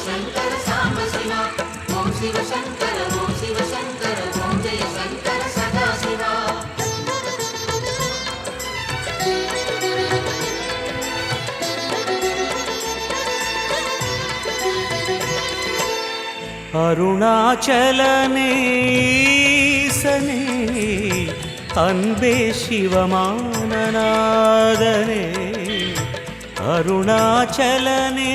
சிவசங்கர ஓம் சிவசங்கர ஓம் ஜெய அருணாச்சலனேசனே அன்பே சிவமானநாதனே அருணாச்சலனே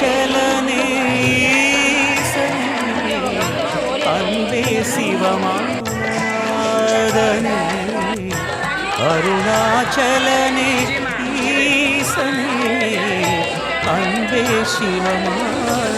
அருணாச்சலனே அன்பே சிவமானதனே அருணாச்சலனே ஈசனே அன்பே சிவமானநாதனே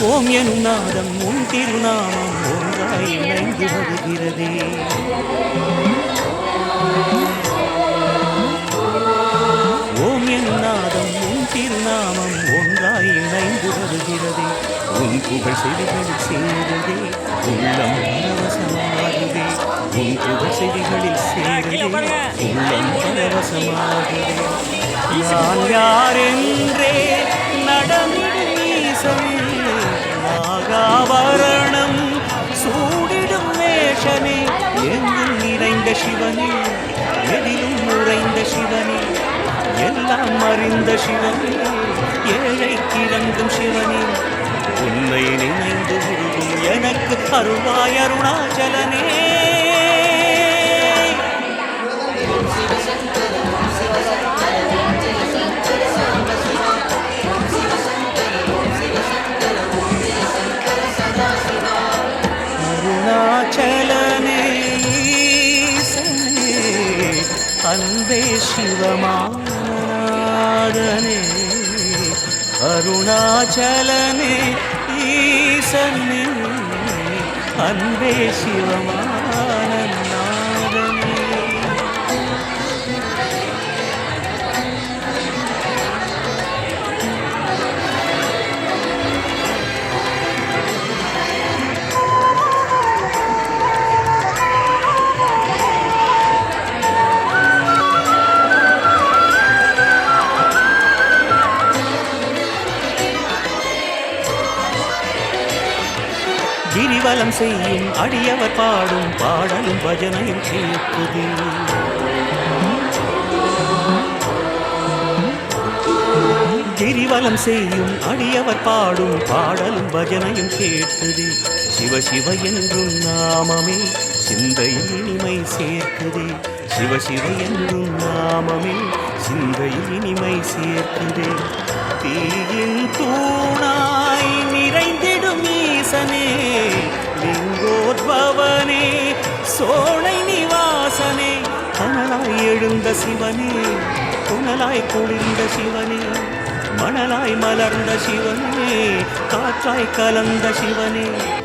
ஓம் எனும் நாதம் உன் திருநாமம் ஒன்றாய் இணைந்து வருகிறதே. ஓம் எனும் நாதம் உன் திருநாமம் ஒன்றாய் இணைந்து வருகிறதே. உன் புகழ் செவிகளில் சேருதே உள்ளம் பரவசமாகுதே. உன் புகழ் செவிகளில் சேருதே உள்ளம் பரவசமாகுதே. நான் யாரென்றே சிவனே எதிலும் உறைந்த சிவனே எல்லாம் அறிந்த சிவனே ஏழை கிழங்கும் சிவனே. உன்னை நினைந்து உருகும் எனக்கு அருவாய் அருணாச்சலனே. அன்பே சிவமானதனே அருணாச்சலனே ஈசனே அன்பே சிவமானநாதனே கிரிவலம் செய்யும் அடியவர் பாடும் பாடலும் பஜனையும் கேட்குது கிரிவலம் செய்யும் அடியவர் பாடும் பாடலும் பஜனையும் கேட்குது சிவ சிவ என்றும் நாமமே சிந்தையில் இனிமை சேர்க்குதே. சிவ சிவ என்றும் நாமமே சிந்தையில் இனிமை சேர்க்குதே. தீயின் தூ சோலை நிவாசனே. கனலாய் எழுந்த சிவனே புனலாய் குளிர்ந்த சிவனே மணலாய் மலர்ந்த சிவனே காற்றாய் கலந்த சிவனே.